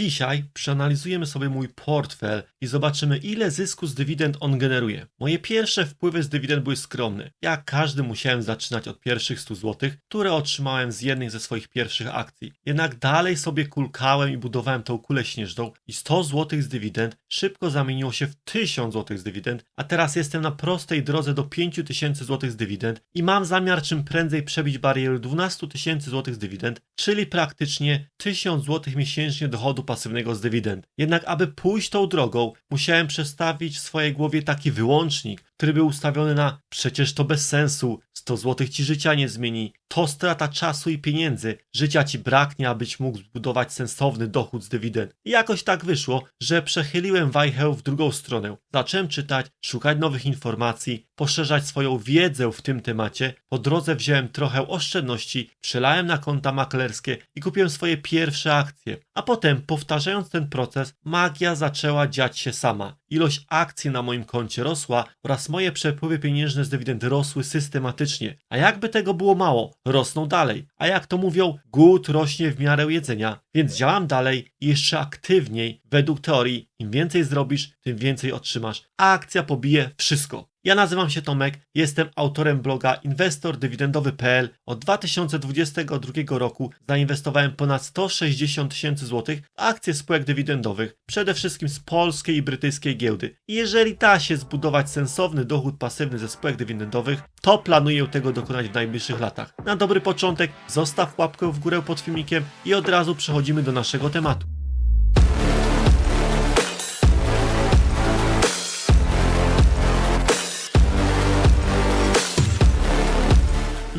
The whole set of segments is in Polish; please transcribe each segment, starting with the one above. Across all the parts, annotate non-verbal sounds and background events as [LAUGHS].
Dzisiaj przeanalizujemy sobie mój portfel i zobaczymy, ile zysku z dywidend on generuje. Moje pierwsze wpływy z dywidend były skromne. Jak każdy musiałem zaczynać od pierwszych 100 zł, które otrzymałem z jednej ze swoich pierwszych akcji. Jednak dalej sobie kulkałem i budowałem tą kulę śnieżną i 100 zł z dywidend szybko zamieniło się w 1000 zł z dywidend, a teraz jestem na prostej drodze do 5000 zł z dywidend i mam zamiar czym prędzej przebić barierę 12 tysięcy zł z dywidend, czyli praktycznie 1000 zł miesięcznie dochodu pasywnego z dywidend. Jednak aby pójść tą drogą, musiałem przestawić w swojej głowie taki wyłącznik, który był ustawiony na przecież to bez sensu, 100 zł ci życia nie zmieni, to strata czasu i pieniędzy, życia ci braknie, abyś mógł zbudować sensowny dochód z dywidend. I jakoś tak wyszło, że przechyliłem wajchę w drugą stronę. Zacząłem czytać, szukać nowych informacji, poszerzać swoją wiedzę w tym temacie. Po drodze wziąłem trochę oszczędności, przelałem na konta maklerskie i kupiłem swoje pierwsze akcje. A potem, powtarzając ten proces, magia zaczęła dziać się sama. Ilość akcji na moim koncie rosła oraz moje przepływy pieniężne z dywidend rosły systematycznie. A jakby tego było mało, rosną dalej. A jak to mówią, głód rośnie w miarę jedzenia. Więc działam dalej i jeszcze aktywniej. Według teorii, im więcej zrobisz, tym więcej otrzymasz. A akcja pobije wszystko. Ja nazywam się Tomek, jestem autorem bloga inwestordywidendowy.pl. Od 2022 roku zainwestowałem ponad 160 tysięcy złotych w akcje spółek dywidendowych, przede wszystkim z polskiej i brytyjskiej giełdy. I jeżeli da się zbudować sensowny dochód pasywny ze spółek dywidendowych, to planuję tego dokonać w najbliższych latach. Na dobry początek zostaw łapkę w górę pod filmikiem i od razu przechodzimy do naszego tematu.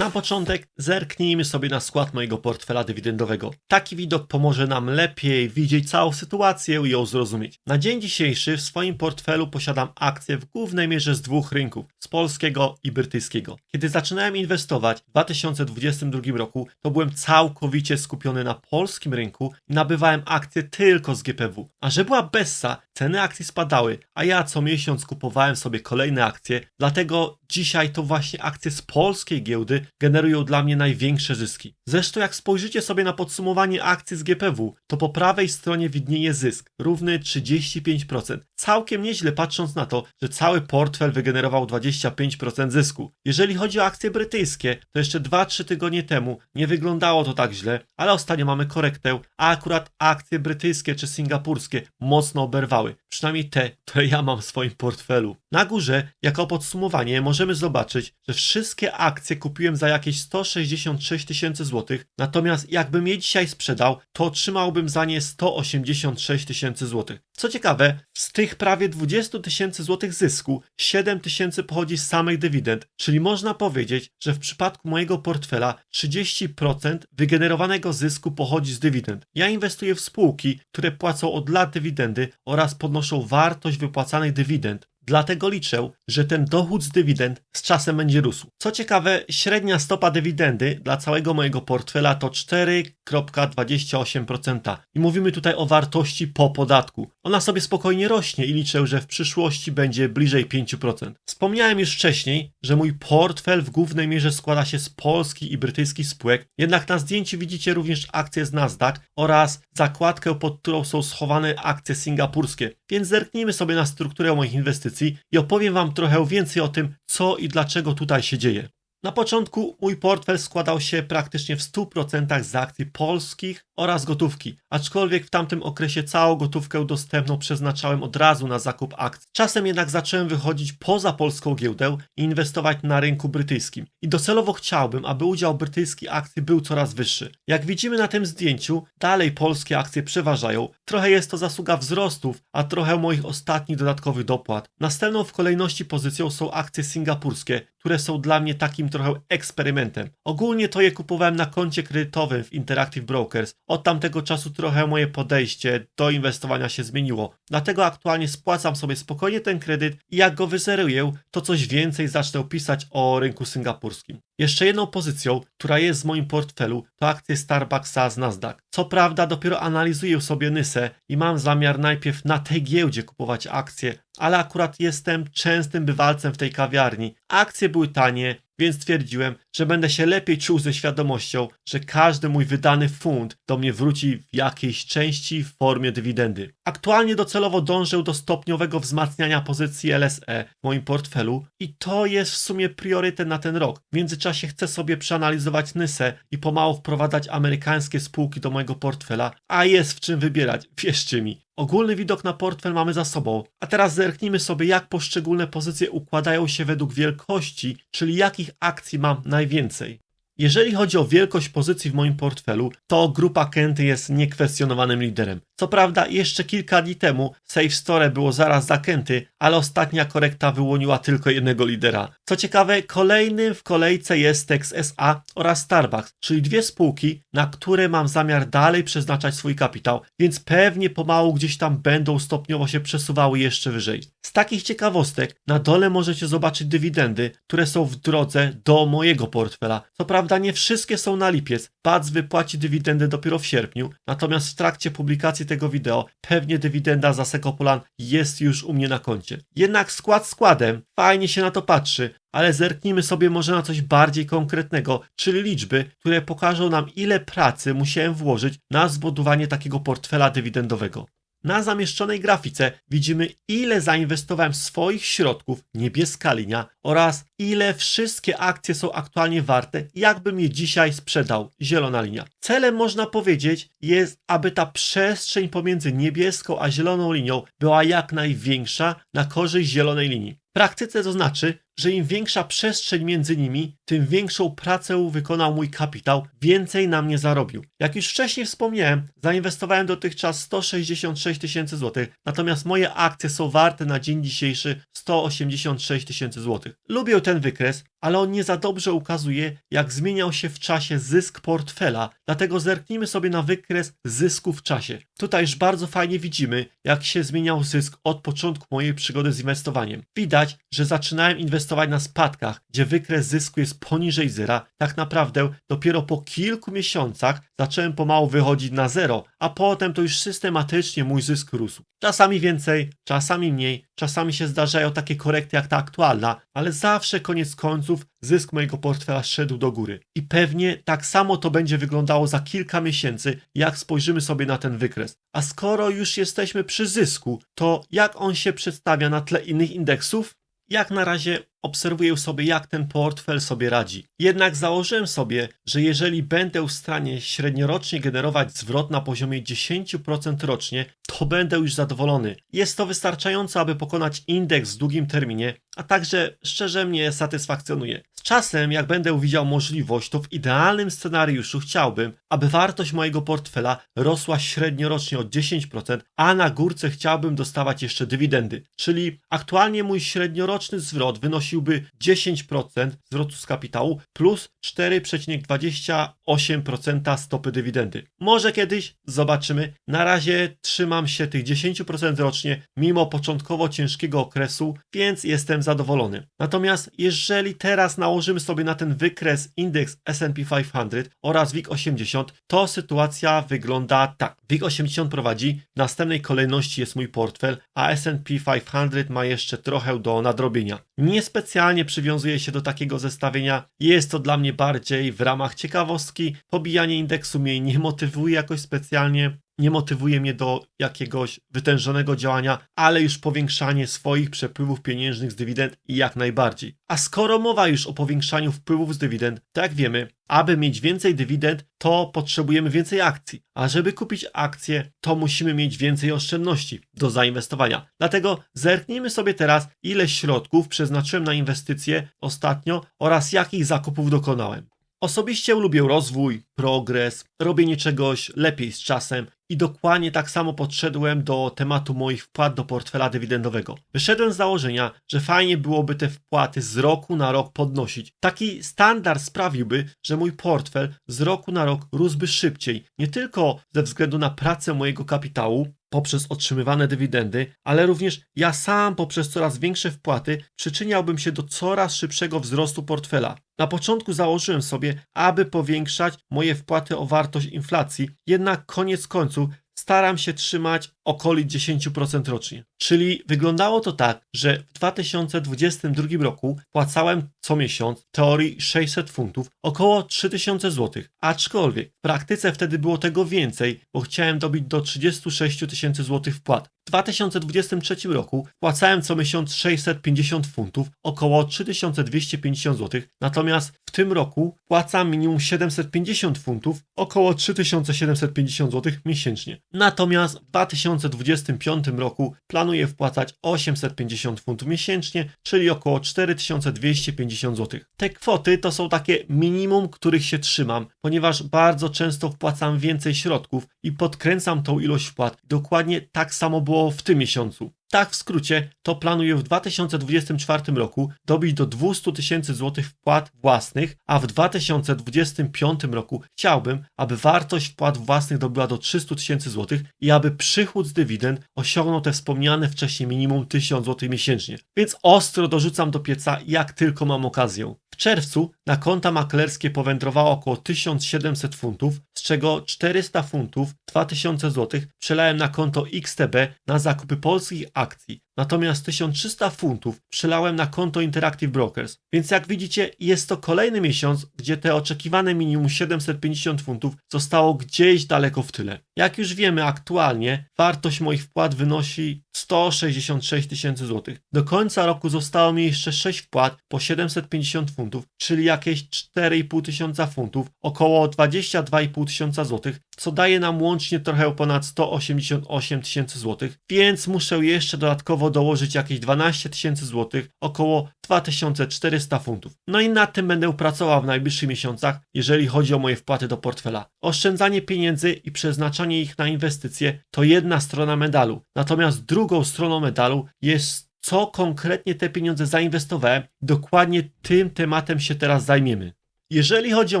Na początek zerknijmy sobie na skład mojego portfela dywidendowego. Taki widok pomoże nam lepiej widzieć całą sytuację i ją zrozumieć. Na dzień dzisiejszy w swoim portfelu posiadam akcje w głównej mierze z dwóch rynków, z polskiego i brytyjskiego. Kiedy zaczynałem inwestować w 2022 roku, to byłem całkowicie skupiony na polskim rynku i nabywałem akcje tylko z GPW. A że była bessa, ceny akcji spadały, a ja co miesiąc kupowałem sobie kolejne akcje, dlatego dzisiaj to właśnie akcje z polskiej giełdy generują dla mnie największe zyski. Zresztą jak spojrzycie sobie na podsumowanie akcji z GPW, to po prawej stronie widnieje zysk, równy 35%. Całkiem nieźle patrząc na to, że cały portfel wygenerował 25% zysku. Jeżeli chodzi o akcje brytyjskie, to jeszcze 2-3 tygodnie temu nie wyglądało to tak źle, ale ostatnio mamy korektę, a akurat akcje brytyjskie czy singapurskie mocno oberwały. Przynajmniej te, które ja mam w swoim portfelu. Na górze, jako podsumowanie, możemy zobaczyć, że wszystkie akcje kupiłem za jakieś 166 tysięcy złotych, natomiast jakbym je dzisiaj sprzedał, to otrzymałbym za nie 186 tysięcy złotych. Co ciekawe, z tych prawie 20 tysięcy złotych zysku, 7 tysięcy pochodzi z samych dywidend, czyli można powiedzieć, że w przypadku mojego portfela 30% wygenerowanego zysku pochodzi z dywidend. Ja inwestuję w spółki, które płacą od lat dywidendy oraz podnoszą wartość wypłacanych dywidend. Dlatego liczę, że ten dochód z dywidend z czasem będzie rósł. Co ciekawe, średnia stopa dywidendy dla całego mojego portfela to 4,28%. I mówimy tutaj o wartości po podatku. Ona sobie spokojnie rośnie i liczę, że w przyszłości będzie bliżej 5%. Wspomniałem już wcześniej, że mój portfel w głównej mierze składa się z polskich i brytyjskich spółek, jednak na zdjęciu widzicie również akcje z Nasdaq oraz zakładkę, pod którą są schowane akcje singapurskie. Więc zerknijmy sobie na strukturę moich inwestycji i opowiem Wam trochę więcej o tym, co i dlaczego tutaj się dzieje. Na początku mój portfel składał się praktycznie w 100% z akcji polskich oraz gotówki, aczkolwiek w tamtym okresie całą gotówkę dostępną przeznaczałem od razu na zakup akcji. Czasem jednak zacząłem wychodzić poza polską giełdę i inwestować na rynku brytyjskim. I docelowo chciałbym, aby udział brytyjskich akcji był coraz wyższy. Jak widzimy na tym zdjęciu, dalej polskie akcje przeważają. Trochę jest to zasługa wzrostów, a trochę moich ostatnich dodatkowych dopłat. Następną w kolejności pozycją są akcje singapurskie, które są dla mnie takim trochę eksperymentem. Ogólnie to je kupowałem na koncie kredytowym w Interactive Brokers. Od tamtego czasu trochę moje podejście do inwestowania się zmieniło. Dlatego aktualnie spłacam sobie spokojnie ten kredyt i jak go wyzeruję, to coś więcej zacznę pisać o rynku singapurskim. Jeszcze jedną pozycją, która jest w moim portfelu, to akcje Starbucksa z Nasdaq. Co prawda dopiero analizuję sobie Nysę i mam zamiar najpierw na tej giełdzie kupować akcje, ale akurat jestem częstym bywalcem w tej kawiarni. Akcje były tanie, więc stwierdziłem, że będę się lepiej czuł ze świadomością, że każdy mój wydany funt do mnie wróci w jakiejś części w formie dywidendy. Aktualnie docelowo dążę do stopniowego wzmacniania pozycji LSE w moim portfelu i to jest w sumie priorytet na ten rok. W międzyczasie chcę sobie przeanalizować Nysę i pomału wprowadzać amerykańskie spółki do mojego portfela, a jest w czym wybierać, [LAUGHS] wierzcie mi. Ogólny widok na portfel mamy za sobą, a teraz zerknijmy sobie jak poszczególne pozycje układają się według wielkości, czyli jakich akcji mam najwięcej. Jeżeli chodzi o wielkość pozycji w moim portfelu, to grupa Kenty jest niekwestionowanym liderem. Co prawda, jeszcze kilka dni temu Safe Store było zaraz za Kenty, ale ostatnia korekta wyłoniła tylko jednego lidera. Co ciekawe, kolejnym w kolejce jest Tex SA oraz Starbucks, czyli dwie spółki, na które mam zamiar dalej przeznaczać swój kapitał, więc pewnie pomału gdzieś tam będą stopniowo się przesuwały jeszcze wyżej. Z takich ciekawostek na dole możecie zobaczyć dywidendy, które są w drodze do mojego portfela. Co prawda nie wszystkie są na lipiec, BAC wypłaci dywidendę dopiero w sierpniu, natomiast w trakcie publikacji tego wideo pewnie dywidenda za Sekopolan jest już u mnie na koncie. Jednak skład składem, fajnie się na to patrzy, ale zerknijmy sobie może na coś bardziej konkretnego, czyli liczby, które pokażą nam ile pracy musiałem włożyć na zbudowanie takiego portfela dywidendowego. Na zamieszczonej grafice widzimy ile zainwestowałem swoich środków, niebieska linia, oraz ile wszystkie akcje są aktualnie warte, jakbym je dzisiaj sprzedał, zielona linia. Celem można powiedzieć jest, aby ta przestrzeń pomiędzy niebieską a zieloną linią była jak największa na korzyść zielonej linii. W praktyce to znaczy, że im większa przestrzeń między nimi, tym większą pracę wykonał mój kapitał, więcej na mnie zarobił. Jak już wcześniej wspomniałem, zainwestowałem dotychczas 166 tysięcy złotych, natomiast moje akcje są warte na dzień dzisiejszy 186 tysięcy złotych. Lubię ten wykres, ale on nie za dobrze ukazuje, jak zmieniał się w czasie zysk portfela, dlatego zerknijmy sobie na wykres zysku w czasie. Tutaj już bardzo fajnie widzimy, jak się zmieniał zysk od początku mojej przygody z inwestowaniem. Widać, że zaczynałem inwestować na spadkach, gdzie wykres zysku jest poniżej zera. Tak naprawdę dopiero po kilku miesiącach zacząłem pomału wychodzić na zero, a potem to już systematycznie mój zysk rósł. Czasami więcej, czasami mniej, czasami się zdarzają takie korekty jak ta aktualna, ale zawsze koniec końców zysk mojego portfela szedł do góry. I pewnie tak samo to będzie wyglądało za kilka miesięcy, jak spojrzymy sobie na ten wykres. A skoro już jesteśmy przy zysku, to jak on się przedstawia na tle innych indeksów? Jak na razie obserwuję sobie, jak ten portfel sobie radzi. Jednak założyłem sobie, że jeżeli będę w stanie średniorocznie generować zwrot na poziomie 10% rocznie, to będę już zadowolony. Jest to wystarczająco, aby pokonać indeks w długim terminie, a także szczerze mnie satysfakcjonuje. Z czasem, jak będę widział możliwość, to w idealnym scenariuszu chciałbym, aby wartość mojego portfela rosła średniorocznie o 10%, a na górce chciałbym dostawać jeszcze dywidendy. Czyli aktualnie mój średnioroczny zwrot wynosiłby 10% zwrotu z kapitału plus 4,28% stopy dywidendy. Może kiedyś zobaczymy. Na razie trzymam się tych 10% rocznie, mimo początkowo ciężkiego okresu, więc jestem zadowolony. Natomiast jeżeli teraz nałożymy sobie na ten wykres indeks S&P 500 oraz WIG 80, to sytuacja wygląda tak. WIG 80 prowadzi, w następnej kolejności jest mój portfel, a S&P 500 ma jeszcze trochę do nadrobienia. Niespecjalnie przywiązuję się do takiego zestawienia, jest to dla mnie bardziej w ramach ciekawostki, pobijanie indeksu mnie nie motywuje jakoś specjalnie, nie motywuje mnie do jakiegoś wytężonego działania, ale już powiększanie swoich przepływów pieniężnych z dywidend jak najbardziej. A skoro mowa już o powiększaniu wpływów z dywidend, to jak wiemy, aby mieć więcej dywidend, to potrzebujemy więcej akcji. A żeby kupić akcje, to musimy mieć więcej oszczędności do zainwestowania. Dlatego zerknijmy sobie teraz, ile środków przeznaczyłem na inwestycje ostatnio oraz jakich zakupów dokonałem. Osobiście lubię rozwój, progres, robienie czegoś lepiej z czasem i dokładnie tak samo podszedłem do tematu moich wpłat do portfela dywidendowego. Wyszedłem z założenia, że fajnie byłoby te wpłaty z roku na rok podnosić. Taki standard sprawiłby, że mój portfel z roku na rok rósłby szybciej, nie tylko ze względu na pracę mojego kapitału, poprzez otrzymywane dywidendy, ale również ja sam poprzez coraz większe wpłaty przyczyniałbym się do coraz szybszego wzrostu portfela. Na początku założyłem sobie, aby powiększać moje wpłaty o wartość inflacji, jednak koniec końców staram się trzymać okolic 10% rocznie. Czyli wyglądało to tak, że w 2022 roku płacałem co miesiąc w teorii 600 funtów, około 3000 zł. Aczkolwiek w praktyce wtedy było tego więcej, bo chciałem dobić do 36 tysięcy złotych wpłat. W 2023 roku płacałem co miesiąc 650 funtów, około 3250 zł, natomiast w tym roku płacam minimum 750 funtów, około 3750 zł miesięcznie. Natomiast w 2025 roku planuję wpłacać 850 funtów miesięcznie, czyli około 4250 zł. Te kwoty to są takie minimum, których się trzymam, ponieważ bardzo często wpłacam więcej środków i podkręcam tą ilość wpłat. Dokładnie tak samo było w tym miesiącu. Tak w skrócie, to planuję w 2024 roku dobić do 200 tysięcy złotych wpłat własnych, a w 2025 roku chciałbym, aby wartość wpłat własnych dobyła do 300 tysięcy złotych i aby przychód z dywidend osiągnął te wspomniane wcześniej minimum 1000 złotych miesięcznie. Więc ostro dorzucam do pieca, jak tylko mam okazję. W czerwcu na konta maklerskie powędrowało około 1700 funtów, z czego 400 funtów, 2000 zł przelałem na konto XTB na zakupy polskich akcji. Natomiast 1300 funtów przelałem na konto Interactive Brokers. Więc jak widzicie, jest to kolejny miesiąc, gdzie te oczekiwane minimum 750 funtów zostało gdzieś daleko w tyle. Jak już wiemy aktualnie, wartość moich wpłat wynosi 166 tysięcy złotych. Do końca roku zostało mi jeszcze 6 wpłat po 750 funtów, czyli jakieś 4,5 tysiąca funtów, około 22,5 tysiąca złotych, co daje nam łącznie trochę ponad 188 tysięcy złotych, więc muszę jeszcze dodatkowo dołożyć jakieś 12 tysięcy złotych, około 2400 funtów. No i nad tym będę pracował w najbliższych miesiącach, jeżeli chodzi o moje wpłaty do portfela. Oszczędzanie pieniędzy i przeznaczanie ich na inwestycje to jedna strona medalu, natomiast drugą stroną medalu jest co konkretnie te pieniądze zainwestowałem. Dokładnie tym tematem się teraz zajmiemy. Jeżeli chodzi o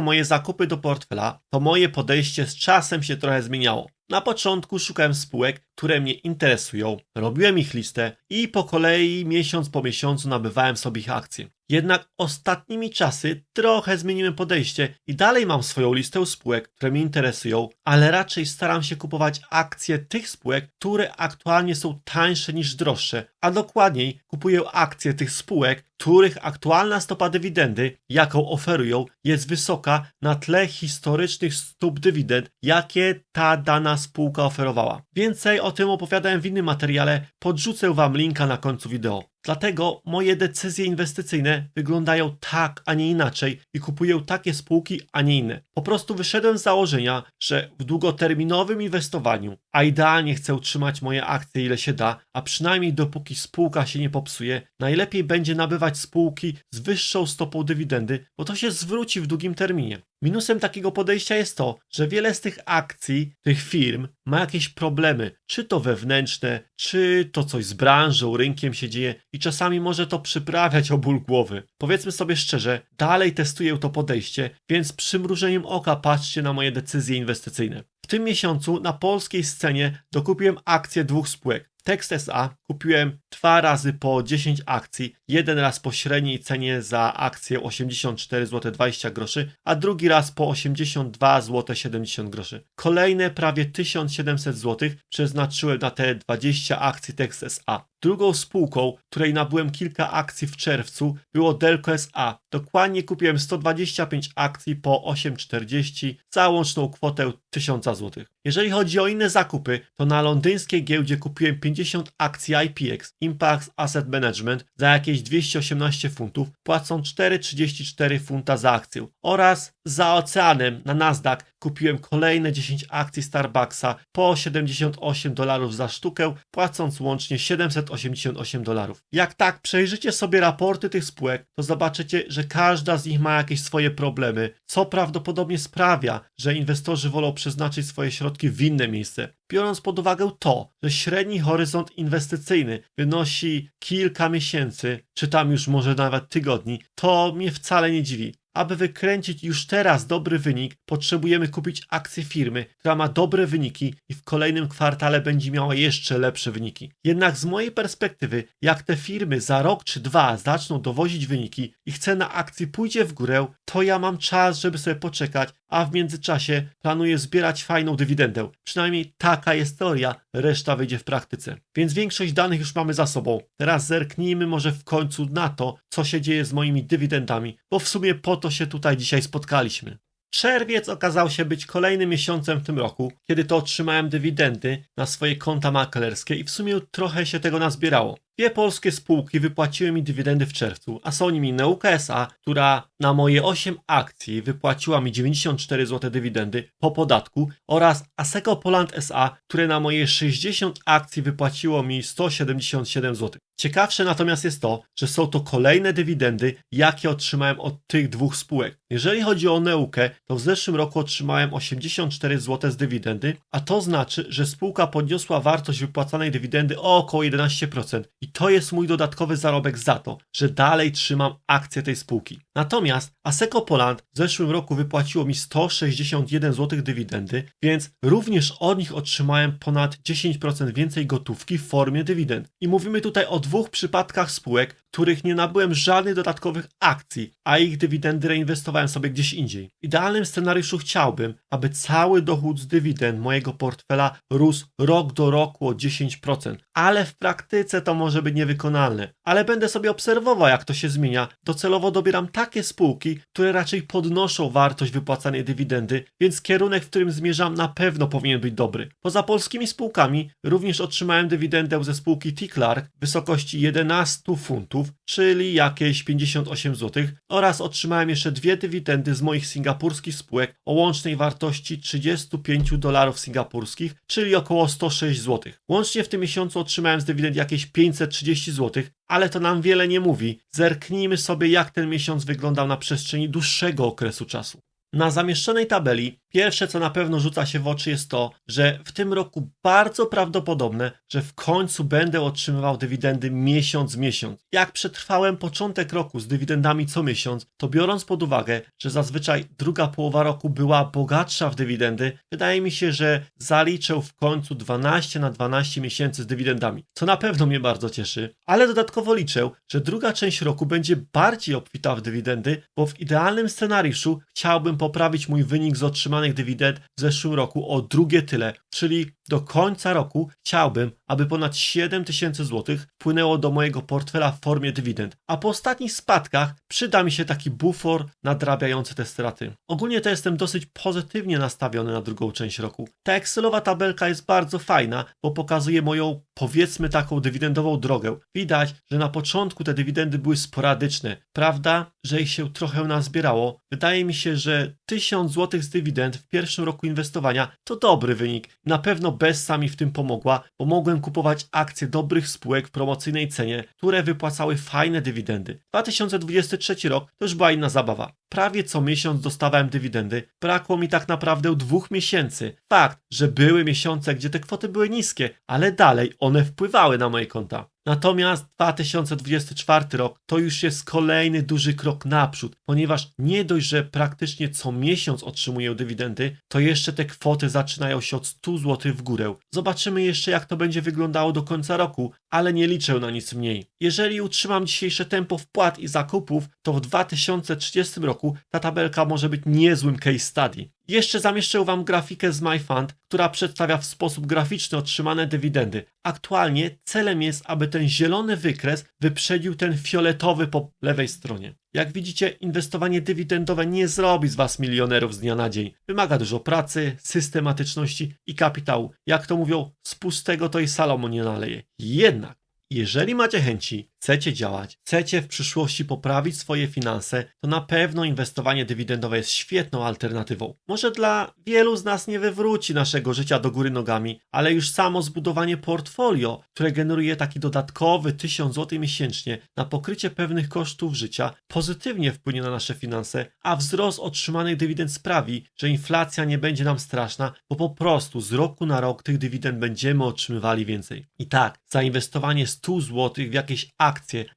moje zakupy do portfela, to moje podejście z czasem się trochę zmieniało. Na początku szukałem spółek, które mnie interesują, robiłem ich listę i po kolei miesiąc po miesiącu nabywałem sobie ich akcje. Jednak ostatnimi czasy trochę zmieniłem podejście i dalej mam swoją listę spółek, które mnie interesują, ale raczej staram się kupować akcje tych spółek, które aktualnie są tańsze niż droższe, a dokładniej kupuję akcje tych spółek, których aktualna stopa dywidendy, jaką oferują, jest wysoka na tle historycznych stóp dywidend, jakie ta dana spółka oferowała. Więcej o tym opowiadałem w innym materiale, podrzucę Wam linka na końcu wideo. Dlatego moje decyzje inwestycyjne wyglądają tak, a nie inaczej i kupuję takie spółki, a nie inne. Po prostu wyszedłem z założenia, że w długoterminowym inwestowaniu, a idealnie chcę utrzymać moje akcje ile się da, a przynajmniej dopóki spółka się nie popsuje, najlepiej będzie nabywać spółki z wyższą stopą dywidendy, bo to się zwróci w długim terminie. Minusem takiego podejścia jest to, że wiele z tych akcji, tych firm ma jakieś problemy, czy to wewnętrzne, czy to coś z branżą, rynkiem się dzieje i czasami może to przyprawiać o ból głowy. Powiedzmy sobie szczerze, dalej testuję to podejście, więc przymrużeniem oka patrzcie na moje decyzje inwestycyjne. Tym miesiącu na polskiej scenie dokupiłem akcje dwóch spółek. Text SA kupiłem dwa razy po 10 akcji, jeden raz po średniej cenie za akcję 84 zł 20 groszy, a drugi raz po 82 zł 70 groszy. Kolejne prawie 1700 zł przeznaczyłem na te 20 akcji Text SA. Drugą spółką, której nabyłem kilka akcji w czerwcu, było Delco SA. Dokładnie kupiłem 125 akcji po 8,40 za łączną kwotę 1000 zł. Jeżeli chodzi o inne zakupy, to na londyńskiej giełdzie kupiłem 50 akcji IPX Impact Asset Management za jakieś 218 funtów, płacąc 4,34 funta za akcję. Oraz za oceanem na Nasdaq kupiłem kolejne 10 akcji Starbucksa po 78 dolarów za sztukę, płacąc łącznie 788 dolarów. Jak tak przejrzycie sobie raporty tych spółek, to zobaczycie, że każda z nich ma jakieś swoje problemy, co prawdopodobnie sprawia, że inwestorzy wolą przeznaczyć swoje środki w inne miejsce. Biorąc pod uwagę to, że średni horyzont inwestycyjny wynosi kilka miesięcy, czy tam już może nawet tygodni, to mnie wcale nie dziwi. Aby wykręcić już teraz dobry wynik, potrzebujemy kupić akcję firmy, która ma dobre wyniki i w kolejnym kwartale będzie miała jeszcze lepsze wyniki. Jednak z mojej perspektywy, jak te firmy za rok czy dwa zaczną dowozić wyniki i cena akcji pójdzie w górę, to ja mam czas, żeby sobie poczekać, a w międzyczasie planuję zbierać fajną dywidendę. Przynajmniej taka jest teoria, reszta wyjdzie w praktyce. Więc większość danych już mamy za sobą. Teraz zerknijmy może w końcu na to, co się dzieje z moimi dywidendami, bo w sumie po to się tutaj dzisiaj spotkaliśmy. Czerwiec okazał się być kolejnym miesiącem w tym roku, kiedy to otrzymałem dywidendy na swoje konta maklerskie i w sumie trochę się tego nazbierało. Dwie polskie spółki wypłaciły mi dywidendy w czerwcu, a są nimi Nauka SA, która na moje 8 akcji wypłaciła mi 94 zł dywidendy po podatku oraz Asseco Poland SA, które na moje 60 akcji wypłaciło mi 177 zł. Ciekawsze natomiast jest to, że są to kolejne dywidendy, jakie otrzymałem od tych dwóch spółek. Jeżeli chodzi o Neukę, to w zeszłym roku otrzymałem 84 zł z dywidendy, a to znaczy, że spółka podniosła wartość wypłacanej dywidendy o około 11% i to jest mój dodatkowy zarobek za to, że dalej trzymam akcje tej spółki. Natomiast Asseco Poland w zeszłym roku wypłaciło mi 161 zł dywidendy, więc również od nich otrzymałem ponad 10% więcej gotówki w formie dywidend. I mówimy tutaj o dwóch przypadkach spółek, których nie nabyłem żadnych dodatkowych akcji, a ich dywidendy reinwestowałem sobie gdzieś indziej. W idealnym scenariuszu chciałbym, aby cały dochód z dywidend mojego portfela rósł rok do roku o 10%, ale w praktyce to może być niewykonalne. Ale będę sobie obserwował, jak to się zmienia. Docelowo dobieram takie spółki, które raczej podnoszą wartość wypłacanej dywidendy, więc kierunek, w którym zmierzam, na pewno powinien być dobry. Poza polskimi spółkami również otrzymałem dywidendę ze spółki T-Clark w wysokości 11 funtów czyli jakieś 58 zł, oraz otrzymałem jeszcze dwie dywidendy z moich singapurskich spółek o łącznej wartości 35 dolarów singapurskich, czyli około 106 zł. Łącznie w tym miesiącu otrzymałem z dywidend jakieś 530 zł, ale to nam wiele nie mówi. Zerknijmy sobie, jak ten miesiąc wyglądał na przestrzeni dłuższego okresu czasu. Na zamieszczonej tabeli pierwsze, co na pewno rzuca się w oczy, jest to, że w tym roku bardzo prawdopodobne, że w końcu będę otrzymywał dywidendy miesiąc w miesiąc. Jak przetrwałem początek roku z dywidendami co miesiąc, to biorąc pod uwagę, że zazwyczaj druga połowa roku była bogatsza w dywidendy, wydaje mi się, że zaliczę w końcu 12 na 12 miesięcy z dywidendami, co na pewno mnie bardzo cieszy, ale dodatkowo liczę, że druga część roku będzie bardziej obfita w dywidendy, bo w idealnym scenariuszu chciałbym poprawić mój wynik z dywidend w zeszłym roku o drugie tyle, czyli do końca roku chciałbym, aby ponad 7 tysięcy złotych wpłynęło do mojego portfela w formie dywidend, a po ostatnich spadkach przyda mi się taki bufor nadrabiający te straty. Ogólnie to jestem dosyć pozytywnie nastawiony na drugą część roku. Ta Excelowa tabelka jest bardzo fajna, bo pokazuje moją, powiedzmy taką dywidendową drogę. Widać, że na początku te dywidendy były sporadyczne. Prawda, że ich się trochę nazbierało. Wydaje mi się, że 1000 złotych z dywidend w pierwszym roku inwestowania to dobry wynik. Na pewno Bessa mi w tym pomogła, bo mogłem kupować akcje dobrych spółek w promocyjnej cenie, które wypłacały fajne dywidendy. 2023 rok to już była inna zabawa. Prawie co miesiąc dostawałem dywidendy. Brakło mi tak naprawdę dwóch miesięcy. Fakt, że były miesiące, gdzie te kwoty były niskie, ale dalej one wpływały na moje konta. Natomiast 2024 rok to już jest kolejny duży krok naprzód, ponieważ nie dość, że praktycznie co miesiąc otrzymuję dywidendy, to jeszcze te kwoty zaczynają się od 100 zł w górę. Zobaczymy jeszcze jak to będzie wyglądało do końca roku, ale nie liczę na nic mniej. Jeżeli utrzymam dzisiejsze tempo wpłat i zakupów, to w 2030 roku ta tabelka może być niezłym case study. Jeszcze zamieszczę Wam grafikę z MyFund, która przedstawia w sposób graficzny otrzymane dywidendy. Aktualnie celem jest, aby ten zielony wykres wyprzedził ten fioletowy po lewej stronie. Jak widzicie, inwestowanie dywidendowe nie zrobi z Was milionerów z dnia na dzień. Wymaga dużo pracy, systematyczności i kapitału. Jak to mówią, z pustego to i Salomon nie naleje. Jednak, jeżeli macie chęci, chcecie działać, chcecie w przyszłości poprawić swoje finanse, to na pewno inwestowanie dywidendowe jest świetną alternatywą. Może dla wielu z nas nie wywróci naszego życia do góry nogami, ale już samo zbudowanie portfolio, które generuje taki dodatkowy 1000 zł miesięcznie na pokrycie pewnych kosztów życia, pozytywnie wpłynie na nasze finanse, a wzrost otrzymanych dywidend sprawi, że inflacja nie będzie nam straszna, bo po prostu z roku na rok tych dywidend będziemy otrzymywali więcej. I tak, zainwestowanie 100 zł w jakieś akcje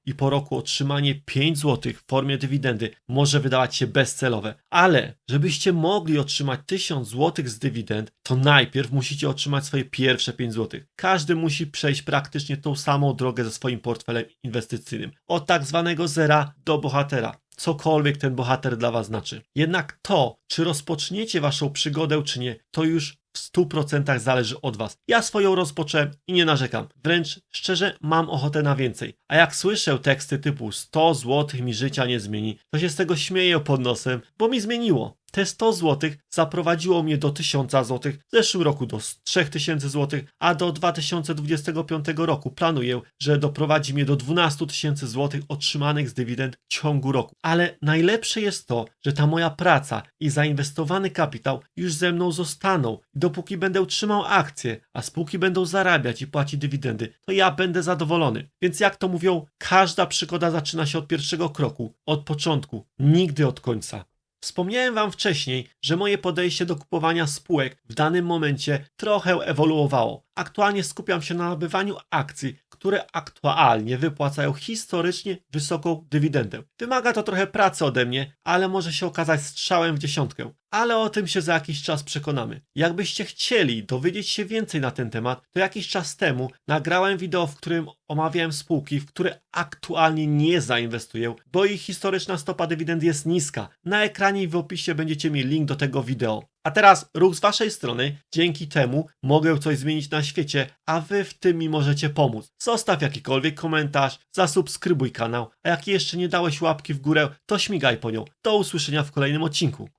i po roku otrzymanie 5 zł w formie dywidendy może wydawać się bezcelowe. Ale żebyście mogli otrzymać 1000 zł z dywidend, to najpierw musicie otrzymać swoje pierwsze 5 zł. Każdy musi przejść praktycznie tą samą drogę ze swoim portfelem inwestycyjnym. Od tak zwanego zera do bohatera cokolwiek ten bohater dla was znaczy. Jednak to, czy rozpoczniecie waszą przygodę, czy nie, to już w 100% zależy od was. Ja swoją rozpocząłem i nie narzekam. Wręcz szczerze mam ochotę na więcej. A jak słyszę teksty typu 100 zł mi życia nie zmieni, to się z tego śmieję pod nosem, bo mi zmieniło. Te 100 zł zaprowadziło mnie do 1000 zł, w zeszłym roku do 3000 zł, a do 2025 roku planuję, że doprowadzi mnie do 12 tysięcy zł otrzymanych z dywidend w ciągu roku. Ale najlepsze jest to, że ta moja praca i zainwestowany kapitał już ze mną zostaną. Dopóki będę utrzymał akcje, a spółki będą zarabiać i płacić dywidendy, to ja będę zadowolony. Więc jak to mówią, każda przygoda zaczyna się od pierwszego kroku, od początku, nigdy od końca. Wspomniałem Wam wcześniej, że moje podejście do kupowania spółek w danym momencie trochę ewoluowało. Aktualnie skupiam się na nabywaniu akcji, które aktualnie wypłacają historycznie wysoką dywidendę. Wymaga to trochę pracy ode mnie, ale może się okazać strzałem w dziesiątkę. Ale o tym się za jakiś czas przekonamy. Jakbyście chcieli dowiedzieć się więcej na ten temat, to jakiś czas temu nagrałem wideo, w którym omawiałem spółki, w które aktualnie nie zainwestuję, bo ich historyczna stopa dywidend jest niska. Na ekranie i w opisie będziecie mieli link do tego wideo. A teraz ruch z waszej strony, dzięki temu mogę coś zmienić na świecie, a wy w tym mi możecie pomóc. Zostaw jakikolwiek komentarz, zasubskrybuj kanał, a jak jeszcze nie dałeś łapki w górę, to śmigaj po nią. Do usłyszenia w kolejnym odcinku.